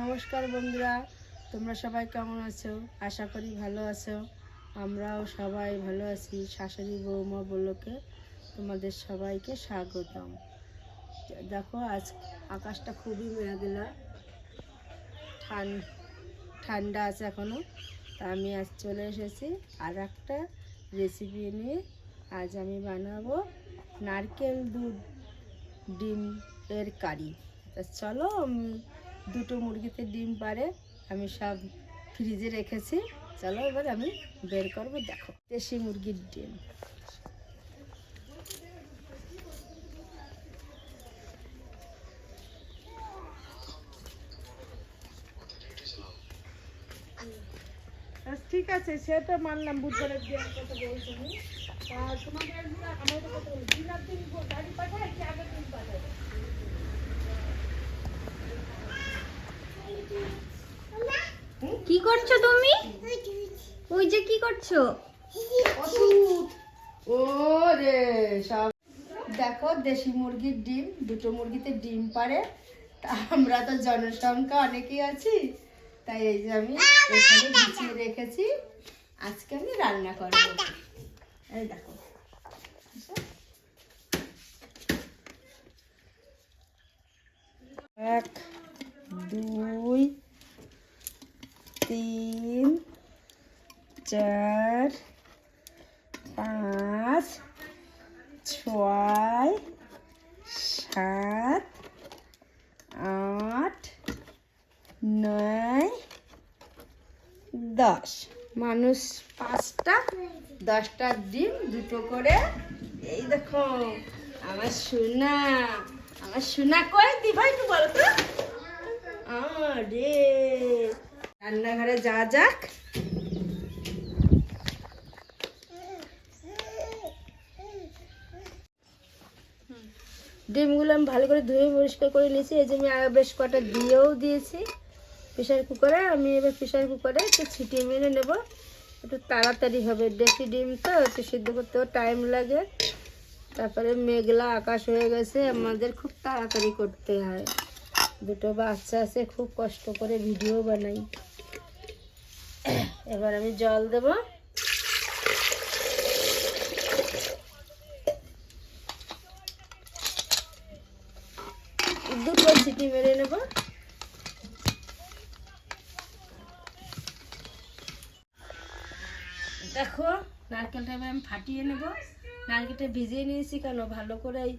নমস্কার বন্ধুরা, তোমরা সবাই কেমন আছো? আশা করি ভালো আছো। আমরাও সবাই ভালো আছি। শাশুড়ি বৌমা বলোকে তোমাদের সবাইকে স্বাগতম। দেখো, আজ আকাশটা খুবই মেঘলা। ঠান, ঠান্ডা আছে এখনও তা আমি আজ চলে এসেছি আর একটা রেসিপি নিয়ে। আজ আমি বানাবো নারকেল দুধ ডিম এর কারি। তা চলো আমি দুটো মুরগিতে ডিম পারে আমি সব ফ্রিজে রেখেছি। চলো এবার আমি বের করব, দেখো। দেশি মুরগির ডিম। ঠিক আছে সে তো মানলাম, বুধবারের দেওয়ার কথা বলছি। আর দিন দিন দিন কি করছ তুমি? ওই যে কি করছ? ও রে সব দেখো, দেশি মুরগির ডিম, দুটো মুরগিতে ডিম পারে আমরা তো জনসংখ্যা অনেকেই আছি। তাই এই যে আমি এখানে বিছিয়ে রেখেছি। আজকে আমি রান্না করব। এই দেখো। সাত, আট, নয়, দশ। মানুষ পাঁচটা, দশটা ডিম, দুটো করে। এই দেখো, আমার সোনা আমার সোনা কই দি ভাই একটু বলো তো? আরে, রান্নাঘরে যা যাক। ডিমগুলো আমি ভালো করে ধুয়ে পরিষ্কার করে নিয়েছি। এই যে আমি বেশ কটা দিয়েও দিয়েছি প্রেশার কুকারে। আমি এবার প্রেশার কুকারে একটু ছিটিয়ে মেরে নেব। একটু তাড়াতাড়ি হবে। দেশি ডিম তো, একটু সিদ্ধ করতেও টাইম লাগে। তারপরে মেঘলা আকাশ হয়ে গেছে। আমাদের খুব তাড়াতাড়ি করতে হয়। দুটো বাচ্চা আছে, খুব কষ্ট করে ভিডিও বানাই। এবার আমি জল দেব দুটো সিটি মেরে নেব। দেখো, নারকেলটা এবার আমি ফাটিয়ে নেব। নারকেলটা ভিজিয়ে নিয়েছি কেন? ভালো করে এই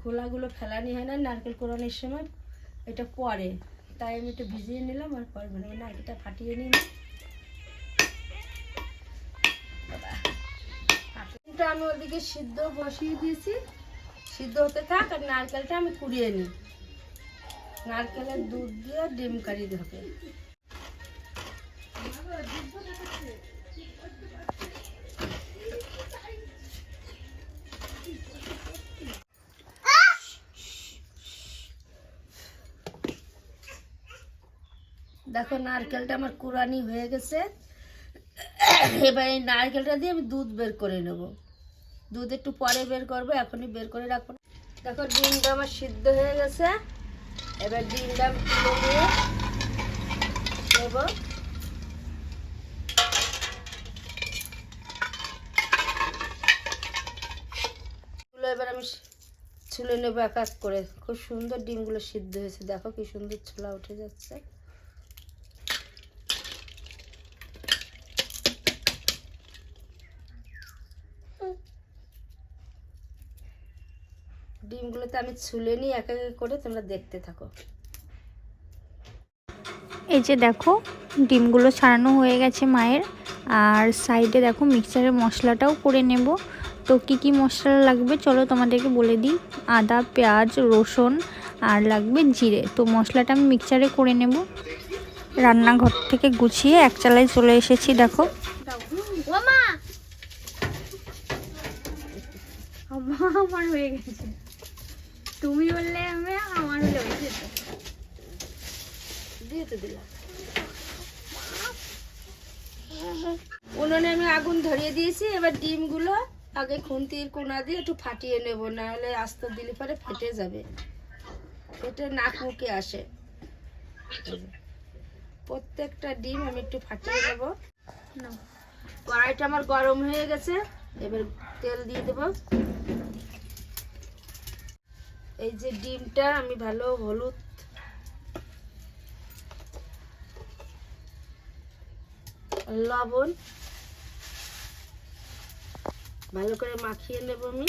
খোলাগুলো ফেলানি হয় না নারকেল কোরানোর সময়, এটা পরে। তাই আমি একটু ভিজিয়ে নিলাম আর পরে মানে নারকেলটা ফাটিয়ে নারকেলটা আমি ওদিকে সিদ্ধ বসিয়ে দিয়েছি। সিদ্ধ হতে থাক আর নারকেলটা আমি কুড়িয়ে নিই। নারকেলের দুধ দিয়ে ডিম কারি হবে। দেখো নারকেলটা আমার কুরানি হয়ে গেছে। এবার এই নারকেলটা দিয়ে আমি দুধ বের করে নেব। দুধ একটু পরে বের করব, এখনই বের করে রাখব। দেখো ডিমটা আমার সিদ্ধ হয়ে গেছে। এবার ডিম ডাম তুলে দিয়ে নেব এবার আমি ছুলে নেব এক এক করে। খুব সুন্দর ডিমগুলো সিদ্ধ হয়েছে। দেখো কি সুন্দর ছোলা উঠে যাচ্ছে। ডিমগুলোতে আমি ছুলে নিই এক এক করে তোমরা দেখতে থাকো। এই যে দেখো ডিমগুলো ছাড়ানো হয়ে গেছে মায়ের। আর সাইডে দেখো মিক্সারের মশলাটাও করে নেব। তো কি কি মশলা লাগবে চলো তোমাদেরকে বলে দিই। আদা পেঁয়াজ রসুন আর লাগবে জিরে। তো মশলাটা আমি মিক্সারে করে নেব। রান্নাঘর থেকে গুছিয়ে এক চালায় চলে এসেছি দেখো। আমার হয়ে গেছে। তুমি বললে আমি আমার হলে যেত দিয়ে তো দিলাম। উনুনে আমি আগুন ধরিয়ে দিয়েছি এবার ডিমগুলো আগে খুন্তির কোনা দিয়ে একটু ফাটিয়ে নেব না হলে আস্ত দিলে পরে ফেটে যাবে। ফেটে নাক মুখে আসে। প্রত্যেকটা ডিম আমি একটু ফাটিয়ে নেব। কড়াইটা আমার গরম হয়ে গেছে এবার তেল দিয়ে দেবো। এই যে ডিমটা, আমি ভালো হলুদ। লবণ। ভালো করে মাখিয়ে নেব আমি।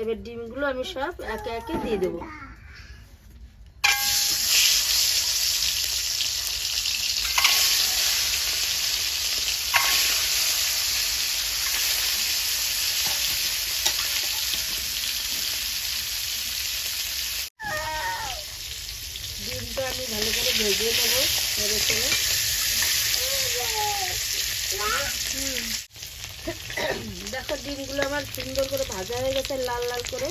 এবার ডিমগুলো আমি সব একে একে দিয়ে দেবো। ডিমটা আমি ভালো করে ভেজে নেব নেড়ে হুম। দেখো ডিমগুলো আমার সুন্দর করে ভাজা হয়ে গেছে, লাল লাল করে।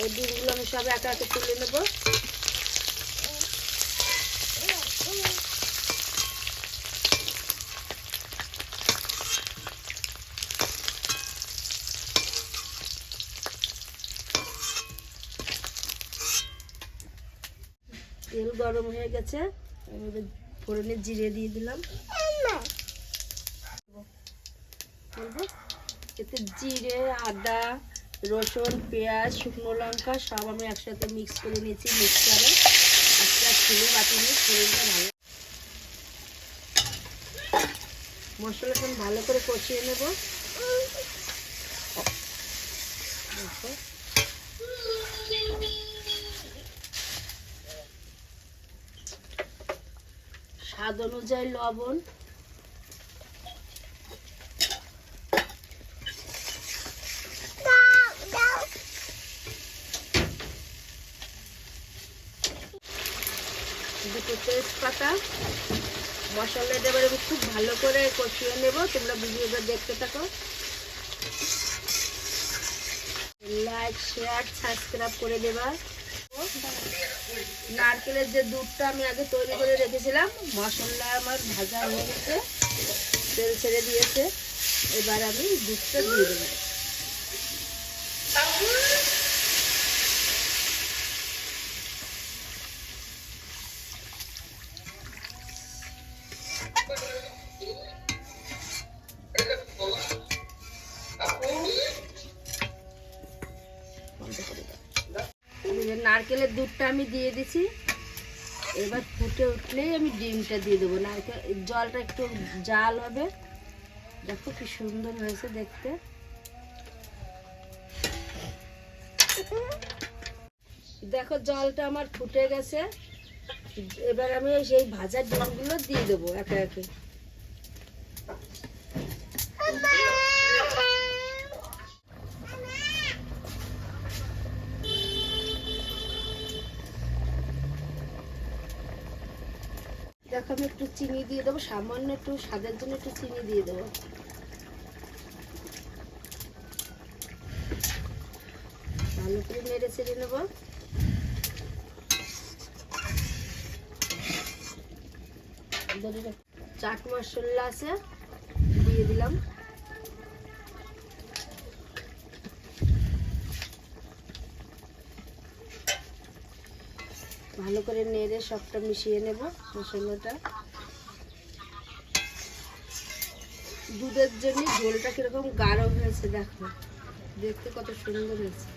এই ডিমগুলো আমি সব একা একে তুলে নেব তেল গরম হয়ে গেছে। ফোড়নে জিরে দিয়ে দিলাম? এতে জিরে, আদা, রসুন, পেঁয়াজ, শুকনো লঙ্কা সব আমি একসাথে মিক্স করে নিয়েছি মিক্সারে একটা ছিলে বাটি নিয়ে ফোড়নটা ভালো। ভালো করে কষিয়ে নেব দেখো স্বাদ অনুযায়ী লবণ। দুটো তেজপাতা। মশলাটা এবার আমি খুব ভালো করে কষিয়ে নেব। তোমরা ভিডিওটা দেখতে থাকো। লাইক শেয়ার সাবস্ক্রাইব করে দেবা। নারকেলের যে দুধটা আমি আগে তৈরি করে রেখেছিলাম, মশলা আমার ভাজা হয়ে গেছে, তেল ছেড়ে দিয়েছে। এবার আমি দুধটা দিয়ে দেবো। নারকেলের দুধটা আমি দিয়ে দিছি। এবার ফুটে উঠলেই আমি ডিমটা দিয়ে দেবো। নারকেল জলটা একটু জাল হবে। দেখো কি সুন্দর হয়েছে দেখতে। দেখো জলটা আমার ফুটে গেছে। এবার আমি সেই ভাজার ডিমগুলো দিয়ে দেবো একে একে। দেখো আমি একটু চিনি দিয়ে দেবো, সামান্য একটু স্বাদের জন্য একটু চিনি দিয়ে দেবো ভালো করে মেরে চেড়ে নেব। চাট মশলা আছে, দিয়ে দিলাম ভালো করে নেড়ে সবটা মিশিয়ে নেব মশলাটা। দুধের জন্য ঝোলটা কীরকম গাঢ় হয়েছে দেখো। দেখতে কত সুন্দর হয়েছে।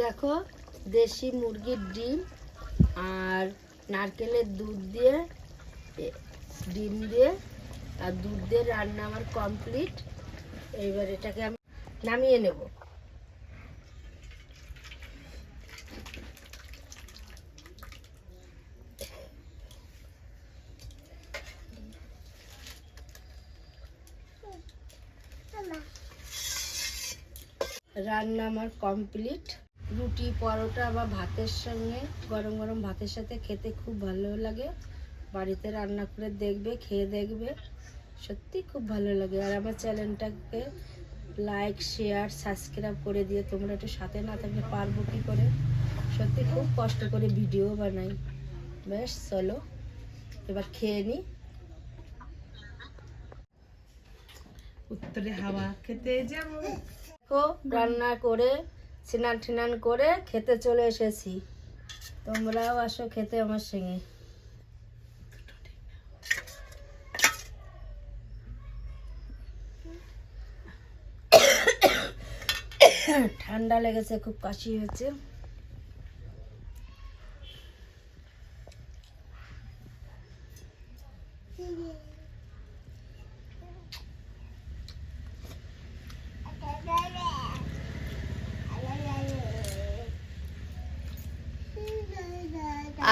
দেখো, দেশি মুরগির ডিম আর নারকেলের দুধ দিয়ে ডিম দিয়ে আর দুধ দিয়ে রান্না আমার কমপ্লিট এইবার এটাকে আমি নামিয়ে নেব। রান্না আমার কমপ্লিট রুটি, পরোটা বা ভাতের সঙ্গে গরম গরম ভাতের সাথে খেতে খুব ভালো লাগে। বাড়িতে রান্না করে দেখবে খেয়ে দেখবে। সত্যি খুব ভালো লাগে। আর আমার চ্যানেলটাকে লাইক শেয়ার সাবস্ক্রাইব করে দিয়ে তোমরা একটু সাথে না থাকলে পারব কী করে? সত্যি খুব কষ্ট করে ভিডিও বানাই। বেশ চলো। এবার খেয়ে নি। উত্তরে হাওয়া খেতে যাব। রান্না করে স্নান টিনান করে খেতে চলে এসেছি। তোমরাও আসো খেতে আমার সঙ্গে। ঠান্ডা লেগেছে খুব কাশি হয়েছে।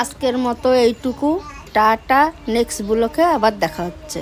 আজকের মতো এইটুকু। টাটা নেক্সট ব্লকে আবার দেখা হচ্ছে।